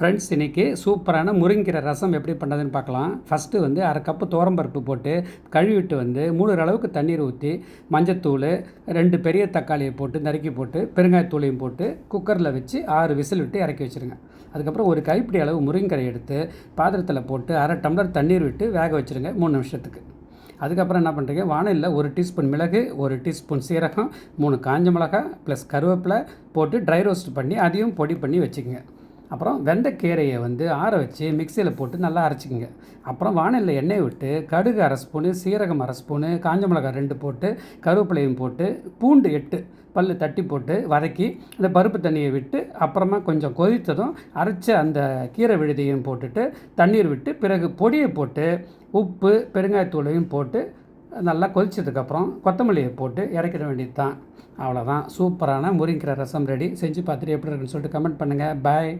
Friends இன்றைக்கி சூப்பரான முருங்கீரை ரசம் எப்படி பண்ணுறதுன்னு பார்க்கலாம். ஃபஸ்ட்டு வந்து அரை கப்பு துவரம்பருப்பு போட்டு கழுவிட்டு வந்து மூணு அளவுக்கு தண்ணீர் ஊற்றி மஞ்சத்தூள் ரெண்டு பெரிய தக்காளியை போட்டு நறுக்கி போட்டு பெருங்காயத்தூளையும் போட்டு குக்கரில் வச்சு ஆறு விசில் விட்டு இறக்கி வச்சுருங்க. அதுக்கப்புறம் ஒரு கைப்பிடி அளவு முருங்கீரை எடுத்து பாத்திரத்தில் போட்டு அரை டம்ளர் தண்ணீர் விட்டு வேக வச்சுருங்க மூணு நிமிஷத்துக்கு. அதுக்கப்புறம் என்ன பண்ணுறீங்க வானலில் ஒரு டீஸ்பூன் மிளகு ஒரு டீஸ்பூன் சீரகம் மூணு காஞ்ச மிளகாய் ப்ளஸ் கருவேப்பிலை போட்டு ட்ரை ரோஸ்ட் பண்ணி அதையும் பொடி பண்ணி வச்சுக்கோங்க. அப்புறம் வெந்தக்கீரையை வந்து ஆற வச்சு மிக்சியில் போட்டு நல்லா அரைச்சிக்கோங்க. அப்புறம் வானலில் எண்ணெய் விட்டு கடுகு அரை ஸ்பூனு சீரகம் அரை ஸ்பூனு காஞ்ச மிளகாய் ரெண்டு போட்டு கருவேப்பிலையும் போட்டு பூண்டு எட்டு பல் தட்டி போட்டு வதக்கி அந்த பருப்பு தண்ணியை விட்டு அப்புறமா கொஞ்சம் கொதித்ததும் அரைச்ச அந்த கீரை விழுதியும் போட்டுட்டு தண்ணீர் விட்டு பிறகு பொடியை போட்டு உப்பு பெருங்காயத்தூளையும் போட்டு நல்லா கொதித்ததுக்கப்புறம் கொத்தமல்லியை போட்டு இறக்கிட வேண்டியது தான் அவ்வளோதான் சூப்பரான முருங்கீரை ரசம் ரெடி. செஞ்சு பார்த்துட்டு எப்படி இருக்குன்னு சொல்லிட்டு கமெண்ட் பண்ணுங்கள் பாய்